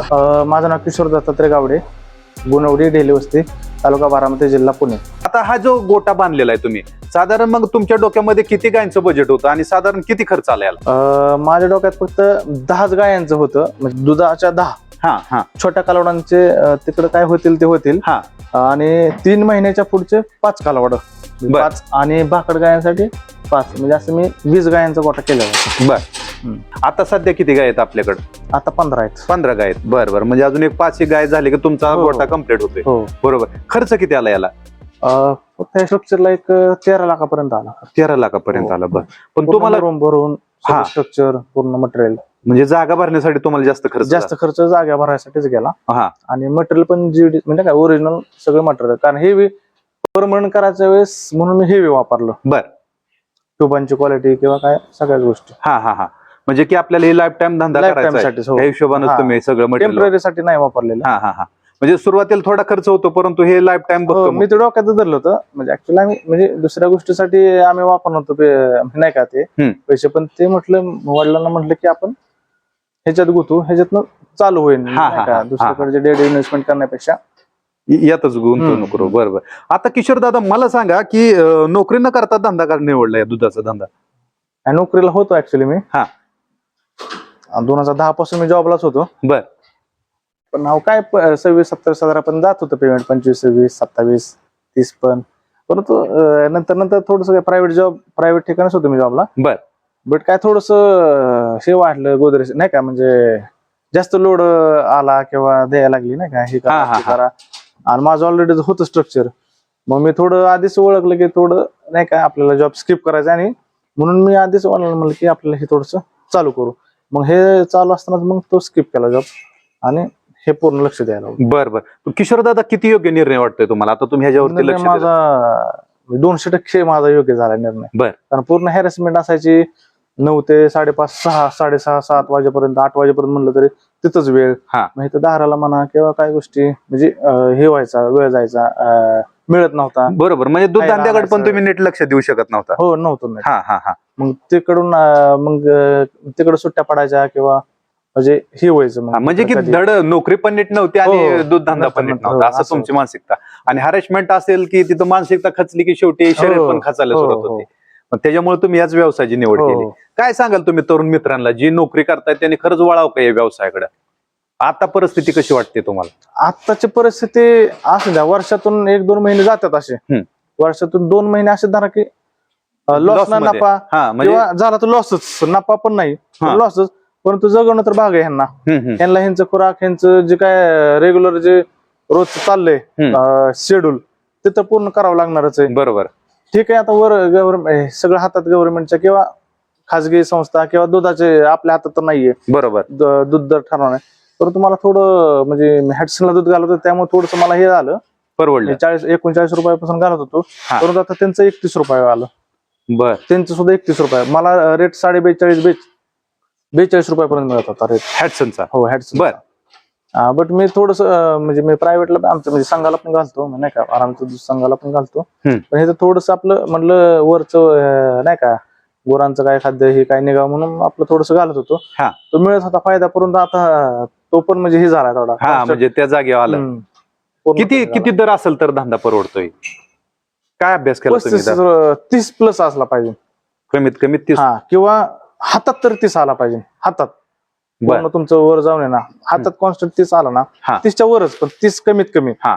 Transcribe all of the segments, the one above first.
माझं नाव किशोर दत्तात्रय गावडे गुणवडी डेली वस्ती तालुका बारामती जिल्हा पुणे. आता हा जो गोटा बांधलेला आहे तुम्ही साधारण मग तुमच्या डोक्यामध्ये किती गायचं बजेट होतं आणि साधारण किती खर्च आला याला? अ, माझ्या डोक्यात फक्त दहाच गायांचं होतं म्हणजे दुधाच्या दहा. हा हा. छोट्या कालवडांचे अ, तिकडे काय होतील ते होतील. हा. आणि तीन महिन्याच्या पुढचे पाच कालवड. बर. पाच आणि भाकड गायांसाठी पाच. म्हणजे असं मी वीस गायांचा गोटा केला होता बर. आता सध्या किती गाय आहेत आपल्याकडे? आता पंधरा आहेत. पंधरा गाय आहेत. बर बर. म्हणजे अजून एक पाच एक गाय झाली की तुमचा हो. गोटा कंप्लीट होतोय. हो. बरोबर. खर्च किती आला याला? अ, फक्त या स्ट्रक्चरला एक अ, तेरा लाखापर्यंत आला. तेरा लाखापर्यंत हो. आला. बर. पण तुम्हाला रूम भरून हा. स्ट्रक्चर पूर्ण मटेरियल म्हणजे जागा भरण्यासाठी तुम्हाला जास्त खर्च जास्त खर्च जाग्या भरायसाठीच गेला. हा. आणि मटेरियल पण जी म्हणजे काय ओरिजिनल सगळं मटेरियल कारण हेवी परमनंट करायच्या वेळेस म्हणून मी हेवी वापरलं. बर. ट्युबांची क्वालिटी किंवा काय सगळ्याच गोष्टी. हा हा हा. म्हणजे की आपल्याला हे लाईफ टाइम धंदा Lifetime करायचा आहे. साठीच, हो. त्या हिशोबाने हा. तुम्ही सगळं मटेरियल टेंपररी साठी नाही वापरलेलं. हा हा हा. म्हणजे सुरुवातीला थोडा खर्च होतो परंतु हे लाईफ टाइम हो, बघतो मी ते डोक्यात धरलं होतं. म्हणजे ऍक्च्युअली आम्ही म्हणजे दुसऱ्या गोष्टीसाठी आम्ही वापरणार होतो पे- नाही का ते? हम्म. पैसे. पण ते म्हटलं वडिलांना म्हटलं की आपण ह्याच्यात गुतू ह्याच्यातनं चालू होईल हा, नाही हा, का? हा, दुसरीकडे डेड इन्व्हेस्टमेंट करण्यापेक्षा. यातच गुंतवणूक. करू बरोबर. आता किशोर दादा मला सांगा की अं, नोकरी न करता धंदा का निवडलाय दुधाचा धंदा? आणि नोकरीला होतो ऍक्च्युली मी. हा. दोन हजार दहा पासून मी जॉबलाच होतो. बर. पण नाव काय? प- सव्वीस सत्तावीस हजारापर्यंत जात होतं पेमेंट पंचवीस सव्वीस सत्तावीस तीस पण. परंतु अं, नंतर नंतर थोडस प्रायव्हेट जॉब प्रायव्हेट ठिकाणीच होतो मी जॉबला बर. बट काय थोडस हे वाटलं गोदरेज नाही का? म्हणजे जास्त लोड आला किंवा द्यायला लागली नाही का? हे हा, करा हा, ते हा. करा आणि माझं ऑलरेडी होतं स्ट्रक्चर मग मी थोडं आधीच ओळखलं की थोडं नाही का आपल्याला जॉब स्किप करायचा आणि म्हणून मी आधीच म्हणलं की आपल्याला हे थोडस चालू करू. मग हे चालू असतानाच मग तो स्किप केला जॉब आणि हे पूर्ण लक्ष द्यायला लागलो. बर बर किशोर दादा किती योग्य निर्णय वाटतोय तुम्हाला आता तुम्ही ह्याच्यावरती निर्णय लक्ष दिलं. माझा दोनशे टक्के माझा योग्य झाला निर्णय बर. कारण पूर्ण हॅरेसमेंट असायची नऊ ते साडेपाच सहा साडेसहा सात वाजेपर्यंत आठ वाजेपर्यंत म्हणलं तरी तिथंच वेळ हा. मग इथं दाराला म्हणा किंवा काय गोष्टी म्हणजे अं, हे व्हायचा वेळ जायचा अं, मिळत नव्हता बरोबर म्हणजे दूध धंद्याकडे पण? तुम्ही नीट लक्ष देऊ शकत नव्हता हो नव्हतं नाही हा हा हा मग तिकडून अं, मग अं, तिकडं सुट्ट्या पडायच्या किंवा म्हणजे हे व्हायचं हा, म्हणजे की कधी- धड नोकरी पण नीट नव्हती आणि हो. दूध धंदा पण नीट नव्हता हो, असं असं. तुमची मानसिकता आणि हॅरेसमेंट असेल की तिथं मानसिकता खचली की शेवटी शरीर हो, पण खचायला हो, सुरुवात हो. होते त्याच्यामुळे तुम्ही याच व्यवसायाची निवड केली हो. काय सांगाल तुम्ही तरुण मित्रांना जी नोकरी करतायत त्यांनी खरंच वळाव का या व्यवसायाकडे आता परिस्थिती कशी वाटते तुम्हाला आत्ताची परिस्थिती असू द्या वर्षातून एक दोन महिने जातात असे. वर्षातून दोन महिने असे धरा की लॉस ना. नफा म्हणजे किंवा झाला तर लॉसच नफा पण नाही. लॉसच परंतु जगवणं तर भाग आहे ह्यांना. ह्यांना ह्यांचं खुराक ह्यांचं जे काय रेग्युलर जे रोज चाललंय. शेड्यूल ते तर पूर्ण करावं लागणारच आहे बरोबर ठीक आहे आता वर गव्हर्नमेंट सगळं हातात गव्हर्नमेंटच्या किंवा खाजगी संस्था किंवा दुधाचे आपल्या हातात तर नाहीये. बरोबर. द- दूध दर ठरवणे परंतु मला थोडं म्हणजे हॅडसनला दूध घालत होतं त्यामुळे थोडस मला हे झालं. परवडलं. चाळीस एकोणचाळीस रुपयापासून घालत होतो. हा. परंतु आता त्यांचं एकतीस रुपये आलं. बर. त्यांचं सुद्धा एकतीस रुपये. मला रेट साडे बेचाळीस बेच बेचाळीस रुपयापर्यंत मिळत होता रेट हॅटसनचा हो हॅडसन बर. बट मी थोडस म्हणजे मी प्रायव्हेटला आमच्या म्हणजे संघाला पण घालतो नाही का आरामचं दूध संघाला पण घालतो. पण हे थोडस आपलं म्हणलं वरचं नाही का गुरांचं काय खाद्य हे काय निघावं म्हणून आपलं थोडस घालत होतो. हा. तो मिळत होता फायदा परंतु आता तो पण म्हणजे हे झाला थोडा. म्हणजे त्या जागेवर आलं. किती. किती दर असेल तर धंदा परवडतोय? काय अभ्यास केला? तीस प्लस असला पाहिजे. कमीत कमी तीस. हा किंवा हातात तर तीस आला पाहिजे. हातात. पूर्ण तुमचं वर जाऊन आहे ना हातात कॉन्स्टंट तीस आला ना. तीसच्या वरच पण तीस कमीत कमी हा.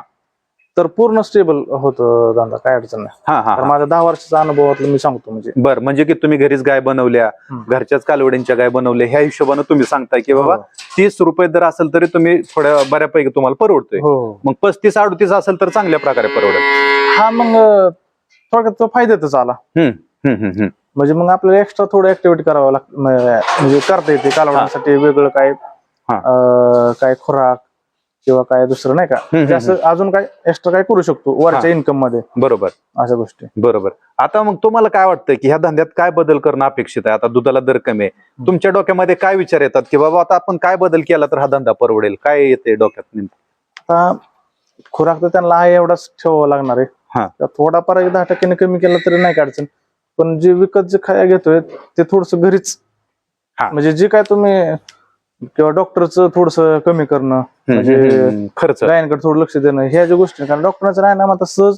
तर पूर्ण स्टेबल होतं धंदा काय अडचण नाही हा हा हा. माझ्या दहा वर्षाचा अनुभवातलं मी सांगतो म्हणजे बर म्हणजे की तुम्ही घरीच गाय बनवल्या. घरच्याच कालवडींच्या गाय बनवल्या ह्या हिशोबाने तुम्ही सांगताय की बाबा हो. तीस रुपये दर असेल तरी तुम्ही थोड्या बऱ्यापैकी तुम्हाला परवडतोय हो मग पस्तीस अडतीस असेल तर चांगल्या प्रकारे परवडेल हा मग थोडक्यात तो फायद्यातच आला म्हणजे मग आपल्याला एक्स्ट्रा थोडं ऍक्टिव्हिटी करावं लागतं म्हणजे करता येते कालवण्यासाठी वेगळं काय. अं, काय खुराक किंवा काय दुसरं नाही का? हम्म, म्हणजे अजून काय एक्स्ट्रा काय करू शकतो वरच्या इन्कममध्ये? बरोबर. अशा गोष्टी. बरोबर. आता मग तुम्हाला काय वाटतं की ह्या धंद्यात काय बदल करणं अपेक्षित आहे? आता दुधाला दर कमी आहे. तुमच्या डोक्यामध्ये काय विचार येतात की बाबा आता आपण काय बदल केला तर हा धंदा परवडेल? काय येते डोक्यात नेमकं? आता खुराक तर त्यांना आहे एवढाच ठेवावा लागणार आहे. हा. तर थोडाफार एक दहा टक्क्याने कमी केला तरी नाही काय अडचण? पण जे विकत जे खाया घेतोय ते थोडस घरीच हा. म्हणजे जे काय तुम्ही किंवा डॉक्टरचं थोडस कमी करणं म्हणजे. खर्च गायनकडे थोडं लक्ष देणं ह्या ज्या गोष्टी. कारण डॉक्टरांचं राहणार आता सहज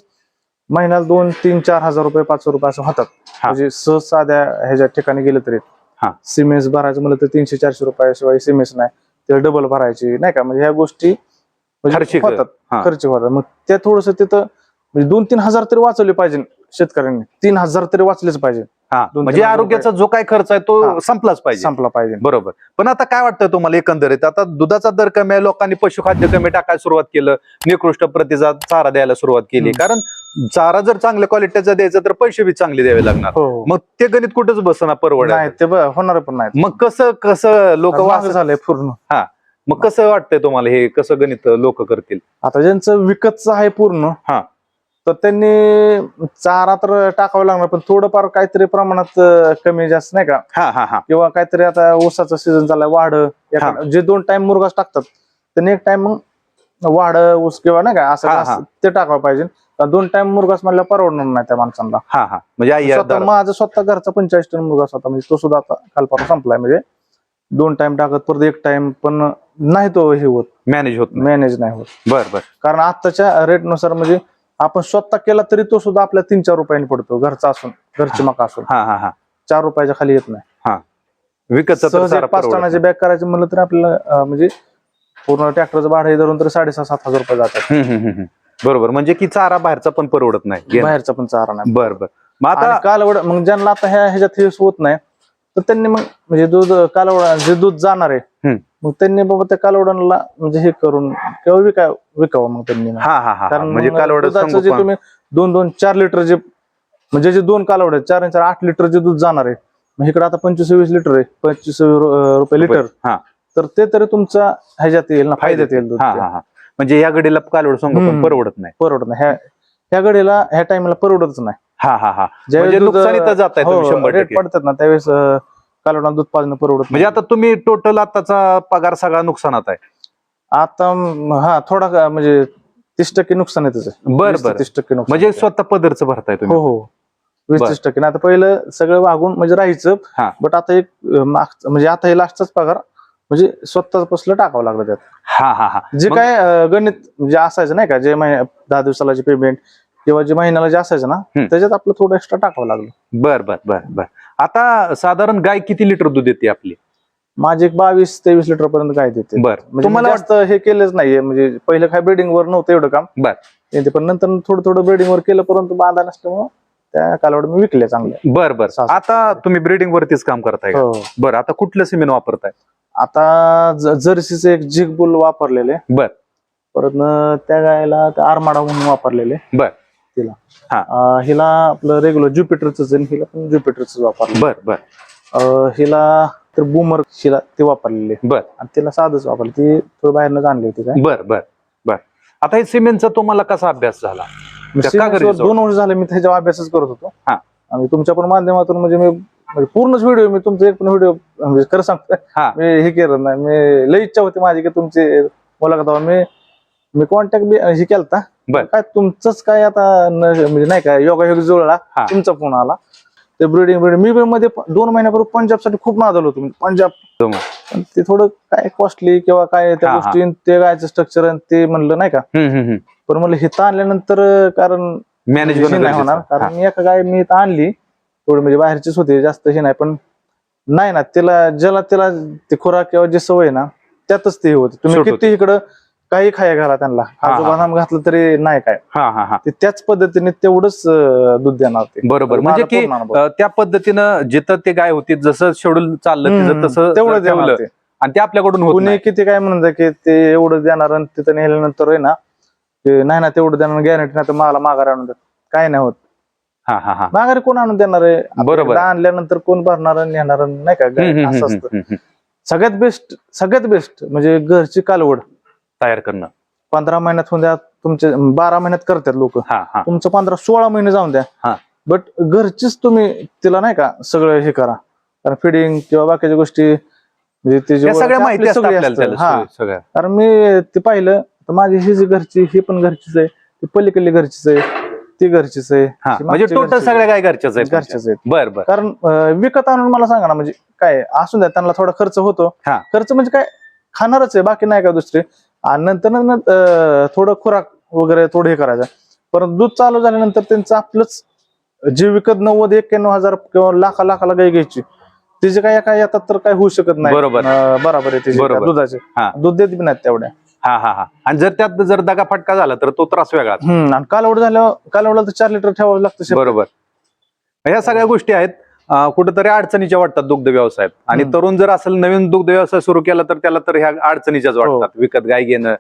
महिन्याला दोन तीन चार हजार रुपये पाच रुपये असं होतात म्हणजे सहज साध्या ह्याच्या ठिकाणी गेलं तरी हा. सिमेंस भरायचं म्हणलं तर तीनशे चारशे रुपयाशिवाय सिमेंस नाही ते डबल भरायची नाही का म्हणजे ह्या गोष्टी म्हणजे खर्चिक. होतात हा. खर्च होतात मग त्या थोडस तिथं म्हणजे दोन तीन हजार तरी वाचवले पाहिजे शेतकऱ्यांनी. तीन हजार तरी वाचलेच पाहिजे. हा म्हणजे आरोग्याचा जो काय खर्च आहे तो हा. संपलाच पाहिजे. संपला पाहिजे. बरोबर. पण आता काय वाटतं तुम्हाला एकंदरीत? आता दुधाचा दर कमी आहे लोकांनी पशुखाद्य कमी टाकायला सुरुवात केलं निकृष्ट प्रतीचा चारा द्यायला सुरुवात केली. कारण चारा जर चांगल्या क्वालिटीचा द्यायचा तर पैसे बी चांगले द्यावे लागणार. हो हो. मग ते गणित कुठेच बसना परवड नाही ते होणार पण नाही. मग कसं कसं लोक महाग झालंय पूर्ण. मग कसं वाटतंय तुम्हाला हे कसं गणित लोक करतील? आता ज्यांचं विकतचं आहे पूर्ण हा. तर त्यांनी चारा तर टाकावं लागणार पण थोडंफार काहीतरी प्रमाणात कमी जास्त नाही का? हा हा हा. किंवा काहीतरी आता ऊसाचा सीझन झालाय वाढ जे दोन टाइम मुरगास टाकतात त्यांनी एक टाइम मग वाढ ऊस किंवा नाही का असं ते टाकावं पाहिजे. दोन टाइम मुरगास म्हणलं परवडणार नाही त्या माणसांना. हा हा. म्हणजे माझा स्वतः घरचा पंचेचाळीस टन मुरगास होता म्हणजे तो सुद्धा आता कालपासून संपलाय. म्हणजे दोन टाइम टाकत परत एक टाइम पण नाही तो हे होत. मॅनेज होत मॅनेज नाही होत. बर बर. कारण आताच्या रेटनुसार म्हणजे आपण स्वतः केला तरी तो सुद्धा आपल्या तीन चार रुपयांनी पडतो घरचा असून घरची मका असून. हा हा हा. चार रुपयाच्या खाली येत नाही. पाच परवडत टनाचे बॅग करायचे म्हणलं तर आपल्याला म्हणजे पूर्ण ट्रॅक्टरचं भाडं हे धरून तर साडेसहा सात हजार रुपये जातात. बरोबर. म्हणजे की चारा बाहेरचा पण परवडत नाही. बाहेरचा पण चारा नाही. बर बर. मग आता कालवड मग ज्यांना आता ह्या ह्याच्यात होत नाही तर त्यांनी मग म्हणजे दूध कालवड जे दूध जाणार आहे. मग त्यांनी बाबा त्या कालवडांना म्हणजे हे करून किंवा विका विकावं मग त्यांनी. हा हा हा कारण म्हणजे कालवड दुधाचं जे तुम्ही दोन दोन चार लिटर जे म्हणजे जे दोन कालवड आहेत चार आणि चार आठ लिटर जे दूध जाणार आहे मग इकडे आता पंचवीस वीस लिटर आहे पंचवीस रुपये लिटर. हा. तर ते तरी तुमच्या ह्याच्यात येईल ना फायद्यात येईल दूध म्हणजे या गडीला कालवड सोंग पण हम्म. परवडत नाही. परवडत नाही. ह्या ह्या घडीला ह्या टाइमला परवडतच नाही. हा हा हा. ज्यावेळेस म्हणजे हो. पडतात ना त्यावेळेस अं, कालवडाला दूध पाजणं परवडत म्हणजे. आता तुम्ही टोटल आताचा पगार सगळा नुकसानात आहे आता म, हा थोडा का- म्हणजे तीस टक्के नुकसान आहे बर वीस ते बर तीस टक्के नुकसान म्हणजे. स्वतः पदरचं भरताय हो तुम्ही हो वीस बर. तीस टक्के नाही आता पहिलं सगळं वागून म्हणजे राहायचं हा. बट आता एक अं, मागचं- म्हणजे आता हे लास्टचाच पगार म्हणजे स्वतःच पसलं टाकावं लागलं त्यात हा हा हा जे मग- काय अं, गणित म्हणजे असायचं नाही का जे दहा दिवसाला जे पेमेंट किंवा जे महिन्याला जे असायचं ना. त्याच्यात आपलं थोडं एक्स्ट्रा टाकावं लागलं. बर बर बर बर. आता साधारण गाय किती लिटर दूध देते आपली? माझे एक बावीस तेवीस लिटर पर्यंत काय देते. बर. म्हणजे तुम्हाला जास्त हे केलंच नाहीये. म्हणजे पहिलं काय ब्रिडिंग वर नव्हतं एवढं काम. बर. पण नंतर थोडं थोडं ब्रिडिंग वर केलं परंतु बांधा नसल्यामुळं त्या कालवड मी विकले चांगले बर बर. आता. तुम्ही ब्रिडिंग वरतीच काम करताय हो. बरं आता कुठलं सिमेंट वापरताय? आता जर्सीचे एक जिग बुल वापरलेले बर. परत त्या गायला आरमाडा म्हणून वापरलेले बर. तिला हा. अं, हिला आपलं रेग्युलर ज्युपिटरच हिला पण ज्युपिटरच वापरलं बर बर हिला तर बुमर हिला ते वापरलेले बर. आणि तिला साधच वापरलं ती थोडं बाहेरनं आणली होती काय बर बर बर आता हे सिमेंटचा तुम्हाला कसा अभ्यास झाला त्या सिमेंटवर कागदीचं? दोन वर्ष झाले मी त्याच्यावर अभ्यासच करत होतो हा. आणि तुमच्या पण माध्यमातून म्हणजे मी म्हणजे पूर्णच व्हिडिओ मी तुमचा एक पण व्हिडिओ म्हणजे खरं सांगतो हा. मी हे केलं नाही मी लई इच्छा होती माझी की तुमची मुलाखत व्हावं. मी मी कॉन्टॅक्ट बी हे केलता. बर. काय तुमचंच काय आता म्हणजे नाही का योगायोग जुळला. तुमचा फोन आला. ते ब्रिडिंग ब्रिडिंग मी पण मध्ये दोन महिन्यापूर्वी पंजाबसाठी खूप नादलो होतो. म्हणजे पंजाब. ते थोडं काय कॉस्टली किंवा काय त्या. गोष्टी ते गायचं स्ट्रक्चर ते म्हणलं नाही का. पण म्हणलं हिथं आणल्यानंतर कारण मॅनेज नाही होणार. कारण एका गाय मी आणली. थोडी म्हणजे बाहेरचीच होती जास्त हे नाही. पण नाही ना तिला ज्याला तिला ते खुराक किंवा जे सवय ना त्यातच ते होते. तुम्ही किती इकडं काही खाया घाला त्यांना हा. काजू बदाम घातलं तरी नाही काय हा हा हा ते त्याच पद्धतीने तेवढंच अं, दूध देणार ते बरोबर माझा म्हणजे की पूर्ण अनुभव. अं, त्या पद्धतीनं जिथं ते गाय होती जसं शेड्यूल चाललं तिथं हम्म, तसं तेवढं जर ठेवलं देणार ते. आणि ते आपल्याकडून होत कुणी नाही. किती काय म्हणत की ते एवढं देणार आणि तिथं नेल्यानंतर आहे ना ते नाही ना तेवढं देणार गॅरंटी नाही तर मला माघारी आणून देत काय नाही होत हा हा हा माघारी कोण आणून देणार आहे बरोबर. आणल्यानंतर कोण भरणार आणि नेणार आणि नाही का हम्म, हम्म, असं हम्म, असतं हम्म, हम्म. सगळ्यात बेस्ट सगळ्यात बेस्ट म्हणजे घरची कालवड तयार करणं. पंधरा महिन्यात होऊन द्या तुमचे बारा महिन्यात करतात लोक. हा हा. तुमचं पंधरा सोळा महिने जाऊन द्या. हा. बट घरचीच तुम्ही तिला नाही का सगळं हे करा. कारण फिडिंग किंवा बाकीच्या गोष्टी म्हणजे सगळ्या माहिती हा. कारण मी ते पाहिलं तर माझी ही जी घरची ही पण घरचीच आहे. ती पलीकडली घरचीच आहे. ती घरचीच आहे. म्हणजे टोटल सगळ्या काय घरच्याच आहेत घरच्याच आहेत. बर बर. कारण विकत आणून मला सांगा ना म्हणजे काय असून द्या त्यांना थोडा खर्च होतो. खर्च म्हणजे काय? खाणारच आहे बाकी नाही का दुसरे? आणि नंतर न थोडं खुराक वगैरे थोडं हे करायचं. परंतु दूध चालू झाल्यानंतर त्यांचं आपलंच जे विकत नव्वद एक्क्याण्णव हजार किंवा लाखा लाखाला गाय घ्यायची. तिचे काय काय येतात तर काय होऊ शकत नाही. बरोबर. बरोबर आहे बरोबर. दुधाचे. हा. दूध देत बी नाहीत तेवढ्या. हा हा हा. आणि जर त्यात जर दगा फटका झाला तर तो त्रास वेगळा. हम्म. आणि कालवड झाल्यावर कालवडला तर चार लिटर ठेवावं लागतं. बरोबर. ह्या सगळ्या गोष्टी आहेत. कुठेतरी अडचणीच्या वाटतात दुग्ध व्यवसायात आणि. तरुण जर असेल नवीन दुग्ध व्यवसाय सुरू केला तर त्याला तर ह्या अडचणीच्याच हो. वाटतात विकत गाय घेणं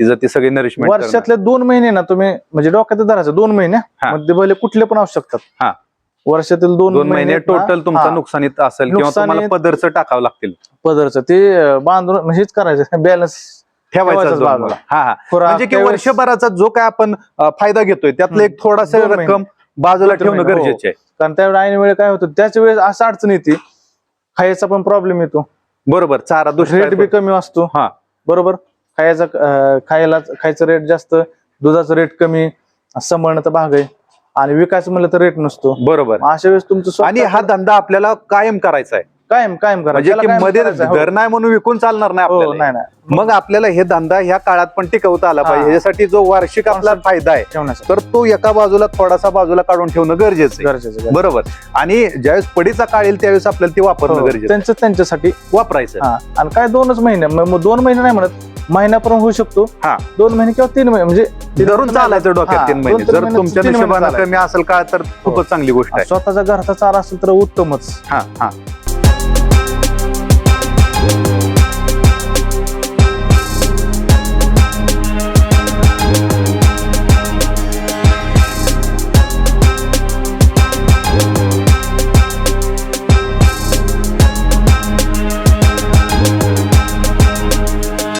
तिचं ती सगळी नरिशमेंट वर्षातले दोन महिने ना तुम्ही म्हणजे डोक्यात धरायचं दोन महिने. मध्ये भले कुठले पण असू शकतात हा. वर्षातील दोन दोन महिने टोटल तुमचं नुकसानीत असेल किंवा तुम्हाला पदरचं टाकावं लागतील पदरचं ते बांधून म्हणजे हेच करायचं बॅलन्स ठेवायचा. हा हा म्हणजे की वर्षभराचा जो काय आपण फायदा घेतोय त्यातलं एक थोडासा. रक्कम बाजूला ठेवणं हो. गरजेचे आहे कारण त्यावेळी ऐन वेळ काय होतं त्याच वेळेस असं अडचण येते खायचा पण प्रॉब्लेम येतो. बरोबर चारा रेट बी कमी असतो हा. बरोबर? खायचा खायला खायचं रेट जास्त दुधाचं रेट कमी सांभाळण्याचा भाग आहे. आणि विकायचं म्हणलं तर रेट नसतो. बरोबर. अशा वेळेस तुमचं आणि हा धंदा आपल्याला कायम करायचा आहे. कायम कायम करा म्हणजे त्याला की कायममध्ये करायचं आहे. हो. दर नाही म्हणून विकून चालणार नाही हो आपल्याला नाही नाही मग आपल्याला हे धंदा ह्या काळात पण टिकवता आला पाहिजे हा. ह्याच्यासाठी जो वार्षिक आपला. फायदा आहे तर तो एका बाजूला थोडासा बाजूला काढून ठेवणं गरजेचं आहे गरजेचं आहे. बरोबर आणि ज्यावेळेस पडीचा काळ येईल त्यावेळेस आपल्याला ती वापरणं हो, गरजेचं आहे. त्यांचं त्यांच्यासाठी वापरायचं हा आणि काय दोनच महिने मग मग दोन महिने नाही म्हणत महिन्यापर्यंत होऊ शकतो हा. दोन महिने किंवा तीन महिने म्हणजे धरून महिने- चालायचं डोक्यात हा, तीन महिने जर महिने- तुमच्या तीन महिने नशिबानं चालायचं. कमी असेल काळ तर खूपच चांगली गोष्ट आहे स्वतःचा घरचा चारा असेल तर उत्तमच हा हा